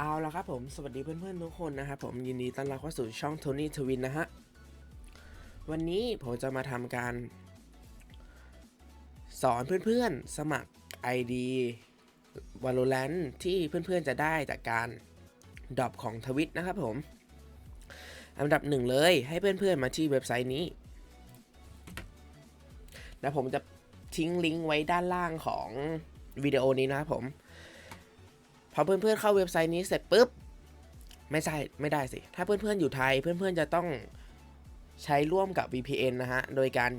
เอาละครับผมสวัสดีเพื่อนๆทุกคนนะครับผมยินดีต้อนรับเข้าสู่ช่อง Tony Twin นะฮะ วันนี้ผมจะมาทำการ สอนเพื่อนๆสมัคร ID Valorant ที่เพื่อนๆจะได้จากการดรอปของทวิตนะครับผมอันดับหนึ่งเลยให้เพื่อนๆมาที่เว็บไซต์นี้ แล้วผมจะทิ้งลิงก์ไว้ด้านล่างของวิดีโอนี้นะครับผม อเพื่อนๆเข้าเว็บไซต์นี้เสร็จปุ๊บไม่ใช่ไม่ได้สิ ถ้าเพื่อนๆอยู่ไทยเพื่อนๆจะต้องใช้ร่วมกับ VPN นะฮะ โดยการ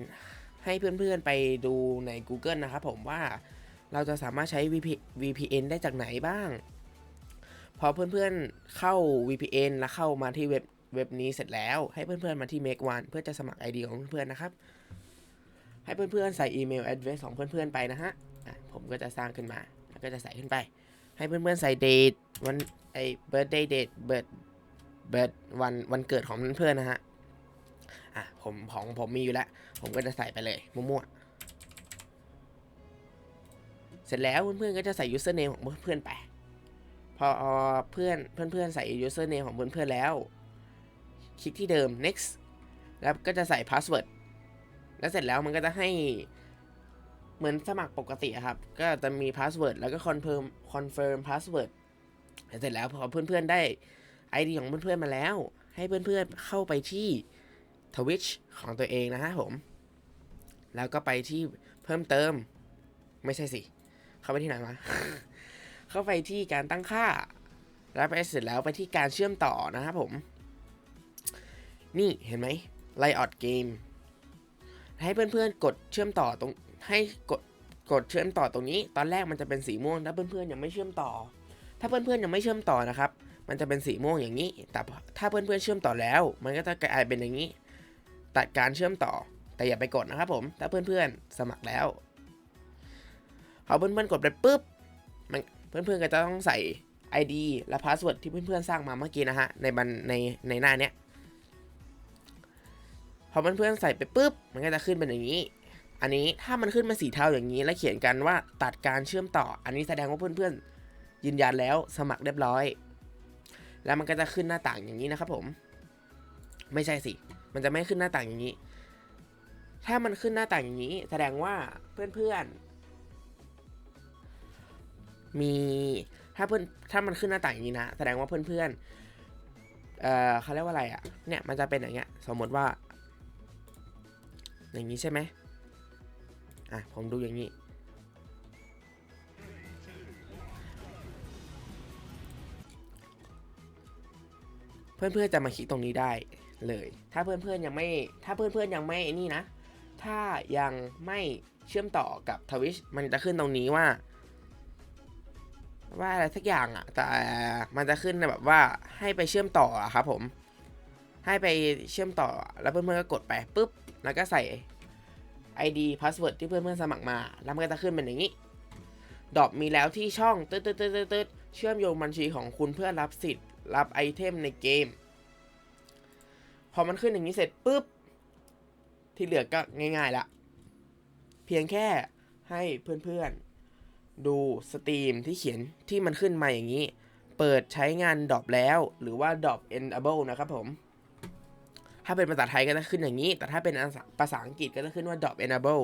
ให้เพื่อนๆไปดูใน Google นะครับผมว่าเราจะสามารถใช้ vpn ได้จากไหนบ้าง พอเพื่อนๆเข้า VPN แล้วเข้ามาที่เว็บเว็บนี้เสร็จแล้วให้เพื่อนๆมาที่ Make One เพื่อจะสมัคร ID ของเพื่อนๆนะครับ ให้เพื่อนๆใส่อีเมล address ของเพื่อนๆไปนะฮะ ผมก็จะสร้างขึ้นมาแล้วก็จะใส่ขึ้นไป ให้เพื่อนๆใส่เดทวันไอ้ birthday date เบิร์ดเบิร์ดวันวันเกิดของเพื่อนๆนะฮะอะผมของผมมีอยู่แล้ว ผมก็จะใส่ไปเลยมั่วๆเสร็จแล้วเพื่อนๆก็จะใส่ username ของเพื่อนๆไปพอเพื่อนเพื่อนๆใส่ username ของเพื่อนๆแล้ว คลิกที่เดิม next แล้วก็จะใส่ password แล้วเสร็จแล้วมันก็จะให้ เหมือนสมัครปกติครับ ก็จะมี password แล้วก็ confirm confirm password เสร็จแล้วพอเพื่อนๆได้ ID ของเพื่อนๆมาแล้ว ให้เพื่อนๆเข้าไปที่ Twitch ของตัวเองนะฮะผม แล้วก็ไปที่เพิ่มเติม ไม่ใช่สิ เข้าไปที่ไหนวะเข้าไปที่การตั้งค่า แล้วไปเสร็จแล้วไปที่การเชื่อมต่อนะครับผม นี่เห็นไหม Riot Game ให้เพื่อนๆกดเชื่อมต่อตรง ให้กดกดเชื่อมต่อตรงนี้ ตอนแรกมันจะเป็นสีม่วงถ้าเพื่อนๆยังไม่เชื่อมต่อ ถ้าเพื่อนๆยังไม่เชื่อมต่อนะครับ มันจะเป็นสีม่วงอย่างนี้ แต่ถ้าเพื่อนๆเชื่อมต่อแล้ว มันก็จะกลายเป็นอย่างนี้ ตัดการเชื่อมต่อ แต่อย่าไปกดนะครับผม ถ้าเพื่อนๆสมัครแล้วพอเพื่อนๆกดไปปุ๊บมันเพื่อนๆก็จะต้องใส่ ID และ Password ที่เพื่อนๆสร้างมาเมื่อกี้นะฮะในบันในในหน้าเนี้ยพอเพื่อนๆใส่ไปปุ๊บมันก็จะขึ้นเป็นอย่างนี้ อันนี้ถ้ามันขึ้นมาสีเทาอย่างนี้แล้วเขียนกันว่าตัดการเชื่อมต่อ อันนี้แสดงว่าเพื่อนๆ ยืนยันแล้วสมัครเรียบร้อย แล้วมันก็จะขึ้นหน้าต่างอย่างนี้นะครับผม ไม่ใช่สิ มันจะไม่ขึ้นหน้าต่างอย่างนี้ ถ้ามันขึ้นหน้าต่างอย่างนี้ แสดงว่าเพื่อนๆ มีถ้าเพื่อนถ้ามันขึ้นหน้าต่างอย่างนี้นะ แสดงว่าเพื่อนๆเอ่อเขาเรียกว่าอะไรอะ่ะเนี่ยมันจะเป็นอย่างเงี้ยสมมติว่า อย่างนี้ใช่ไหม อะผมดูอย่างนี้ เพื่อนๆจะมาคลิกตรงนี้ได้เลย ถ้าเพื่อนๆยังไม่ ถ้าเพื่อนๆยังไม่นี่นะ ถ้ายังไม่เชื่อมต่อกับทวิชมันจะขึ้นตรงนี้ว่า ว่าอะไรสักอย่างอะแต่มันจะขึ้นแบบว่าให้ไปเชื่อมต่อครับผม ให้ไปเชื่อมต่อ แล้วเพื่อนๆก็กดไปปุ๊บ แล้วก็ใส่ ID password ที่เพื่อนๆสมัครมา แล้วมันก็จะขึ้นเป็นอย่างนี้ดอปมีแล้วที่ช่องตึ๊ดตึ๊ดตึ๊ดตึ๊ดตึ๊ดเชื่อมโยงบัญชีของคุณเพื่อรับสิทธิ์ รับไอเทมในเกม พอมันขึ้นอย่างนี้เสร็จปุ๊บ ที่เหลือก็ง่ายๆละ เพียงแค่ให้เพื่อนๆ ดูสตรีมที่เขียนที่มันขึ้นมาอย่างนี้ เปิดใช้งานดอปแล้ว หรือว่า drop enable นะครับผม ถ้าเป็นภาษาไทยก็จะขึ้นอย่างนี้ แต่ถ้าเป็นภาษาอังกฤษก็จะขึ้นว่า drop enable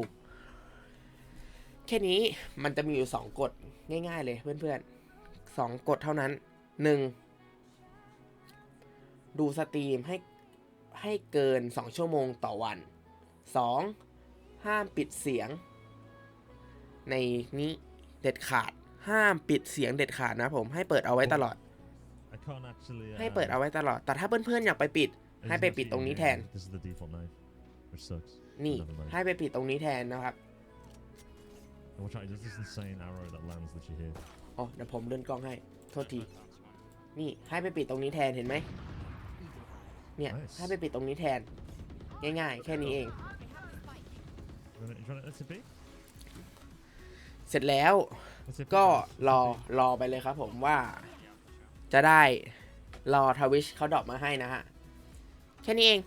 แค่นี้มันจะมีอยู่ 2 กฎง่าย ๆ เลยเพื่อนๆ2กฎเท่านั้น 1. ดูสตรีมให้ให้เกิน 2 ชั่วโมงต่อวัน 2. ห้ามปิดเสียง ในนี้เด็ดขาดห้ามปิดเสียงเด็ดขาดนะผมให้เปิดเอาไว้ตลอด I can't actually. Uh, ให้เปิดเอาไว้ตลอด แต่ถ้าเพื่อนๆอยากไปปิด this ให้ is ไปปิด actually ตรงนี้แทน This is the default knife, which sucks. นี่ Never mind. ให้ไปปิดตรงนี้แทนนะครับ And watch out, he does this insane arrow that lands that you hear. อ๋อเดี๋ยวผมเลื่อนกล้องให้ โทษที นี่ให้ไปปิดตรงนี้แทนเห็นไหม เนี่ย Nice. ให้ไปปิดตรงนี้แทน ง่ายๆ แค่นี้เอง You wanna- you wanna- Let's it be. เสร็จแล้ว Let's it be. ก็ Let's it รอ be. รอไปเลยครับผมว่า จะได้รอทวิชเขาดรอปมาให้นะฮะ แค่นี้เอง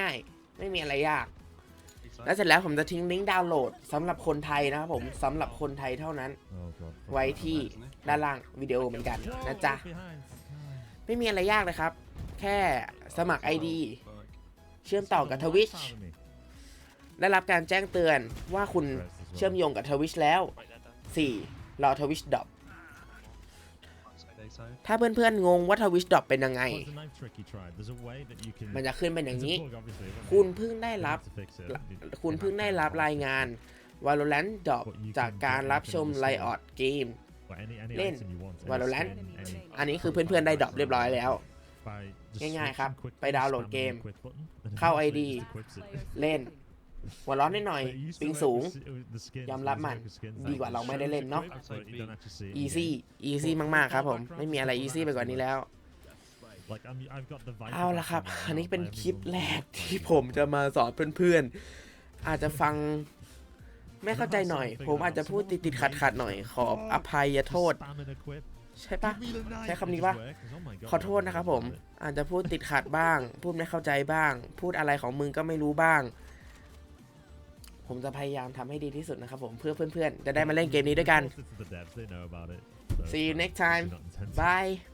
ง่ายๆ ไม่มีอะไรยาก แล้วเสร็จแล้วผมจะทิ้งลิงก์ดาวน์โหลดสำหรับคนไทยนะครับผมสำหรับคนไทยเท่านั้น Oh god. ไว้ที่ด้านล่างวิดีโอเหมือนกัน Yo, นะจ๊ะ behind. ไม่มีอะไรยากเลยครับ แค่สมัคร ID เชื่อมต่อกับ Twitch ได้รับการแจ้งเตือนว่าคุณเชื่อมโยงกับ Twitch แล้ว 4. รอ Twitch ดรอป ถ้าเพื่อนๆงงว่า Twitch ดรอปเป็นยังไง มันจะขึ้นเป็นอย่างนี้ คุณเพิ่งได้รับ คุณเพิ่งได้รับรายงาน Valorant ดรอปจากการรับชม Riot เกมเล่น Valorant อันนี้คือเพื่อนๆได้ดรอปเรียบร้อยแล้ว ง่ายๆครับ ไปดาวน์โหลดเกม เข้า ID เล่น หัวร้อนนิดหน่อยปิงสูง ยอมรับมัน ดีกว่าเราไม่ได้เล่นเนาะ easy easy มาก ๆ ครับผม ไม่มีอะไร easy ไปกว่านี้แล้ว เอาละครับ อันนี้เป็นคลิปแรกที่ผมจะมาสอนเพื่อนๆ อาจจะฟังไม่เข้าใจหน่อย ผมอาจจะพูดติดๆขัดๆหน่อย ขออภัยโทษ ใช่ปะใช้คำนี้ปะขอโทษนะครับผม อาจจะพูดติดขัดบ้าง พูดไม่เข้าใจบ้าง พูดอะไรของมึงก็ไม่รู้บ้าง ผมจะพยายามทำให้ดีที่สุดนะครับผมเพื่อเพื่อนๆ จะได้มาเล่นเกมนี้ด้วยกัน See you next time. Bye